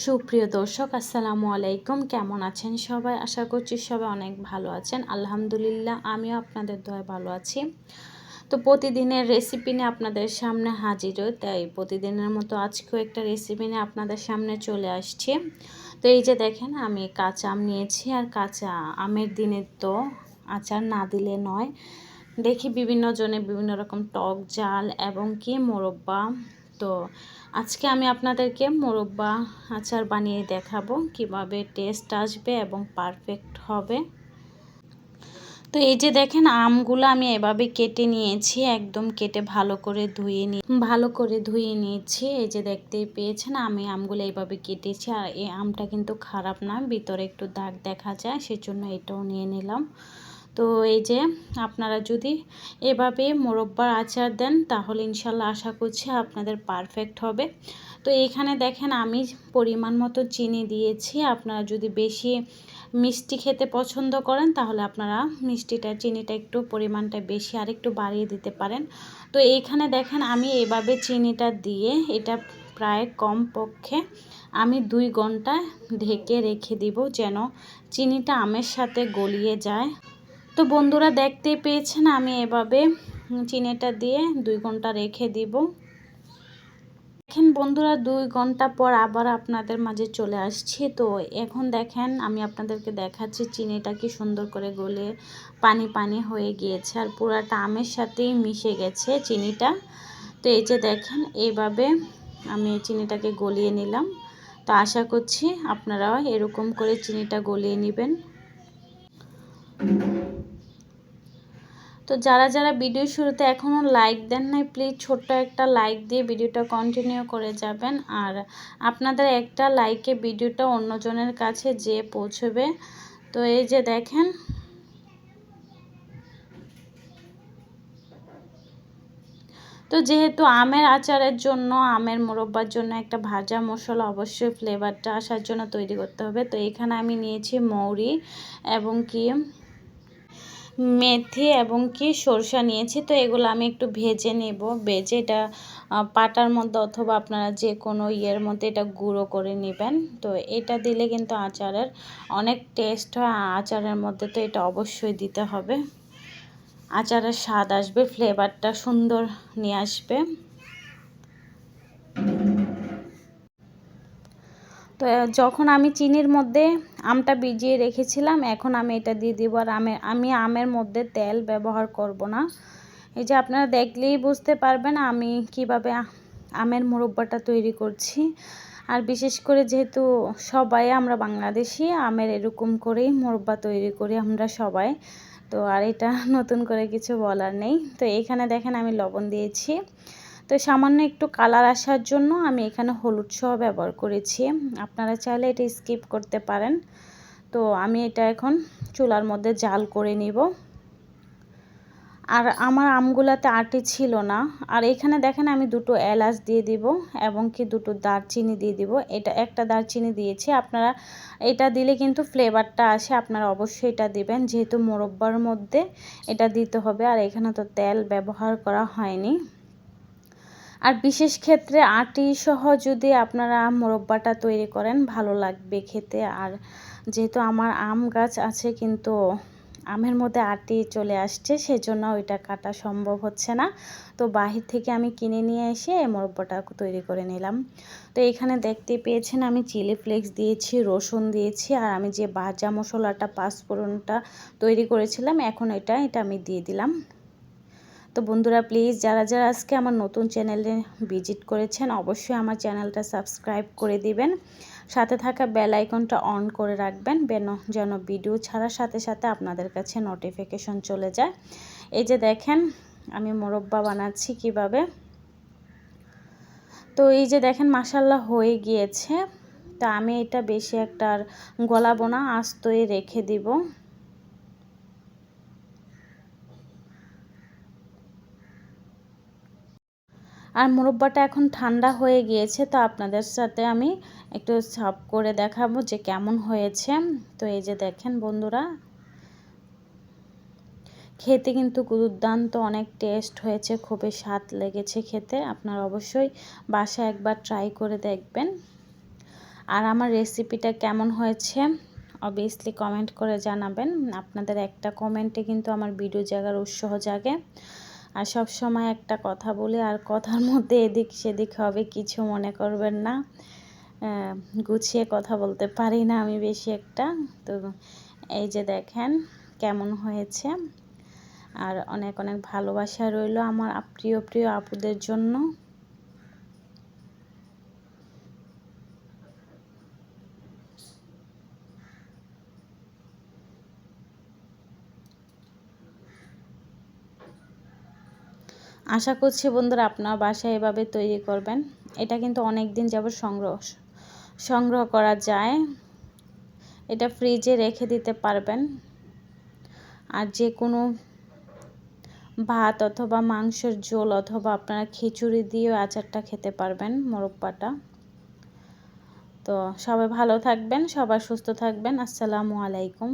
সুপ্রিয় দর্শক, আসসালামু আলাইকুম। কেমন আছেন সবাই? আশা করছি সবাই অনেক ভালো আছেন। আলহামদুলিল্লাহ, আমিও আপনাদের দয় ভালো আছি। তো প্রতিদিনের রেসিপি নিয়ে আপনাদের সামনে হাজির হই তাই প্রতিদিনের মতো আজকেও একটা রেসিপি নিয়ে আপনাদের সামনে চলে আসছি। তো এই যে দেখেন, আমি কাঁচা আম নিয়েছি আর কাঁচা আমের দিনে তো আচার না দিলে নয়। দেখি বিভিন্ন জনে বিভিন্ন রকম টক জাল এবং কি মোরব্বা তো আজকে আমি আপনাদেরকে মোরব্বা আচার বানিয়ে দেখাবো কীভাবে টেস্ট আসবে এবং পারফেক্ট হবে। তো এই যে দেখেন, আমগুলো আমি এভাবে কেটে নিয়েছি, একদম কেটে ভালো করে ধুয়ে নিয়ে ভালো করে ধুয়ে নিয়েছি। এই যে দেখতেই পেয়েছেন, আমি আমগুলো এইভাবে কেটেছি। আর এই আমটা কিন্তু খারাপ না, ভিতরে একটু দাগ দেখা যায়, সেজন্য এটাও নিয়ে নিলাম। তো এই যে আপনারা যদি এভাবে মোরব্বার আচার দেন, তাহলে ইনশাল্লাহ আশা করছি আপনাদের পারফেক্ট হবে। তো এখানে দেখেন আমি পরিমাণ মতো চিনি দিয়েছি। আপনারা যদি বেশি মিষ্টি খেতে পছন্দ করেন, তাহলে আপনারা মিষ্টিটা, চিনিটা একটু পরিমাণটা বেশি আর একটু বাড়িয়ে দিতে পারেন। তো এইখানে দেখেন আমি এভাবে চিনিটা দিয়ে এটা প্রায় কম পক্ষে আমি দুই ঘণ্টা ঢেকে রেখে দিব যেন চিনিটা আমের সাথে গলিয়ে যায়। তো বন্ধুরা দেখতে পেয়েছেন আমি এভাবে চিনিটা দিয়ে দুই ঘণ্টা রেখে দিব। দেখেন বন্ধুরা, দুই ঘণ্টা পর আবার আপনাদের মাঝে চলে আসছি। তো এখন দেখেন, আমি আপনাদেরকে দেখাচ্ছি চিনিটা কি সুন্দর করে গলে পানি পানি হয়ে গিয়েছে আর পুরাটা আমের সাথেই মিশে গেছে চিনিটা। তো এই যে দেখেন এইভাবে আমি চিনিটাকে গলিয়ে নিলাম। তো আশা করছি আপনারাও এরকম করে চিনিটা গলিয়ে নেবেন। তো যারা যারা ভিডিও শুরুতে এখনও লাইক দেন নাই প্লিজ ছোট্ট একটা লাইক দিয়ে ভিডিওটা কন্টিনিউ করে যাবেন। আর আপনাদের একটা লাইকে ভিডিওটা অন্যজনের কাছে যে পৌঁছবে। তো এই যে দেখেন। তো যেহেতু আমের আচারের জন্য, আমের মোরব্বার জন্য একটা ভাজা মশলা, অবশ্যই ফ্লেভারটা আসার জন্য তৈরি করতে হবে। তো এখানে আমি নিয়েছি মৌরি এবং কি মেথি এবং কি সরষা নিয়েছি, তো এগুলো আমি একটু ভেজে নেব। ভেজে এটা পাটার মধ্যে অথবা আপনারা যে কোনো ইয়ের মধ্যে এটা গুঁড়ো করে নেবেন। তো এটা দিলে কিন্তু আচারের অনেক টেস্ট হয় আচারের মধ্যে তো এটা অবশ্যই দিতে হবে। আচারের স্বাদ আসবে ফ্লেভারটা সুন্দর নিয়ে আসবে। তো যখন আমি চিনির মধ্যে আমটা ভিজিয়ে রেখেছিলাম, এখন আমি এটা দিয়ে দিব। আর আমি আমি আমের মধ্যে তেল ব্যবহার করব না। এই যে আপনারা দেখলেই বুঝতে পারবেন আমি কীভাবে আমের মুরব্বাটা তৈরি করছি। আর বিশেষ করে যেহেতু সবাই আমরা বাংলাদেশি, আমের এরকম করেই মুরব্বা তৈরি করি আমরা সবাই। তো আর এটা নতুন করে কিছু বলার নেই। তো এখানে দেখেন আমি লবণ দিয়েছি। তো সামান্য একটু কালার আসার জন্য আমি এখানে হলুদ সহ ব্যবহার করেছি। আপনারা চাইলে এটা স্কিপ করতে পারেন। তো আমি এটা এখন চুলার মধ্যে জাল করে নিব। আর আমার আমগুলাতে আটি ছিল না। আর এখানে দেখেন আমি দুটো এলাচ দিয়ে দিব এবং কি দুটো দারচিনি দিয়ে দিব। এটা একটা দারচিনি দিয়েছি। আপনারা এটা দিলে কিন্তু ফ্লেভারটা আসে। আপনারা অবশ্যই এটা দিবেন। যেহেতু মোরব্বার মধ্যে এটা দিতে হবে। আর এখানে তো তেল ব্যবহার করা হয়নি। আর বিশেষ ক্ষেত্রে আটি সহ যদি আপনারা মোরব্বাটা তৈরি করেন, ভালো লাগবে খেতে। আর যেহেতু আমার আম গাছ আছে, কিন্তু আমের মধ্যে আটি চলে আসছে, সেজন্য ওইটা কাটা সম্ভব হচ্ছে না। তো বাহির থেকে আমি কিনে নিয়ে এসে মোরব্বাটা তৈরি করে নিলাম। তো এখানে দেখতে পেয়েছেন, আমি চিলি ফ্লেক্স দিয়েছি, রসুন দিয়েছি, আর আমি যে ভাজা মশলাটা, পাঁচফোড়নটা তৈরি করেছিলাম, এখন এটা এটা আমি দিয়ে দিলাম। তো বন্ধুরা প্লিজ যারা যারা আজকে আমার নতুন চ্যানেলে ভিজিট করেছেন, অবশ্যই আমার চ্যানেলটা সাবস্ক্রাইব করে দিবেন। সাথে থাকা বেল আইকনটা অন করে রাখবেন বেন যেন ভিডিও ছাড়ার সাথে সাথে আপনাদের কাছে নোটিফিকেশন চলে যায়। এই যে দেখেন, আমি মোরব্বা বানাচ্ছি কীভাবে। তো এই যে দেখেন মাসাল্লাহ হয়ে গিয়েছে। তা আমি এটা বেশি একটা আর গলাবো না, আস্তই রেখে দিব। আর মুরব্বাটা এখন ঠান্ডা হয়ে গিয়েছে, তো আপনাদের সাথে আমি একটু সাফ করে দেখাবো যে কেমন হয়েছে। তো এই যে দেখেন বন্ধুরা, খেতে কিন্তু দুর্দান্ত, অনেক টেস্ট হয়েছে, খুবই স্বাদ লেগেছে খেতে, আপনারা অবশ্যই বাসায় একবার ট্রাই করে দেখবেন। আর আমার রেসিপিটা কেমন হয়েছে অবভিয়াসলি কমেন্ট করে জানাবেন। আপনাদের একটা কমেন্টে কিন্তু আমার ভিডিও জাগার উৎসাহ জাগে। আর সব সময় একটা কথা বলি আর কথার মধ্যে এদিক সেদিক হবে, কিছু মনে করবেন না। গুছিয়ে কথা বলতে পারি না আমি বেশি একটা। তো এই যে দেখেন কেমন হয়েছে। আর অনেক অনেক ভালোবাসা রইল আমার প্রিয় প্রিয় আপুদের জন্য। আশা করছি বন্ধুরা আপনার বাসায় এভাবে তৈরি করবেন। এটা কিন্তু অনেক দিন যাবত সংগ্রহ সংগ্রহ করা যায়। এটা ফ্রিজে রেখে দিতে পারবেন। আর যে কোনো ভাত অথবা মাংসের ঝোল অথবা আপনারা খিচুড়ি দিয়েও আচারটা খেতে পারবেন মোরব্বাটা তো সবাই ভালো থাকবেন, সবাই সুস্থ থাকবেন। আসসালামু আলাইকুম।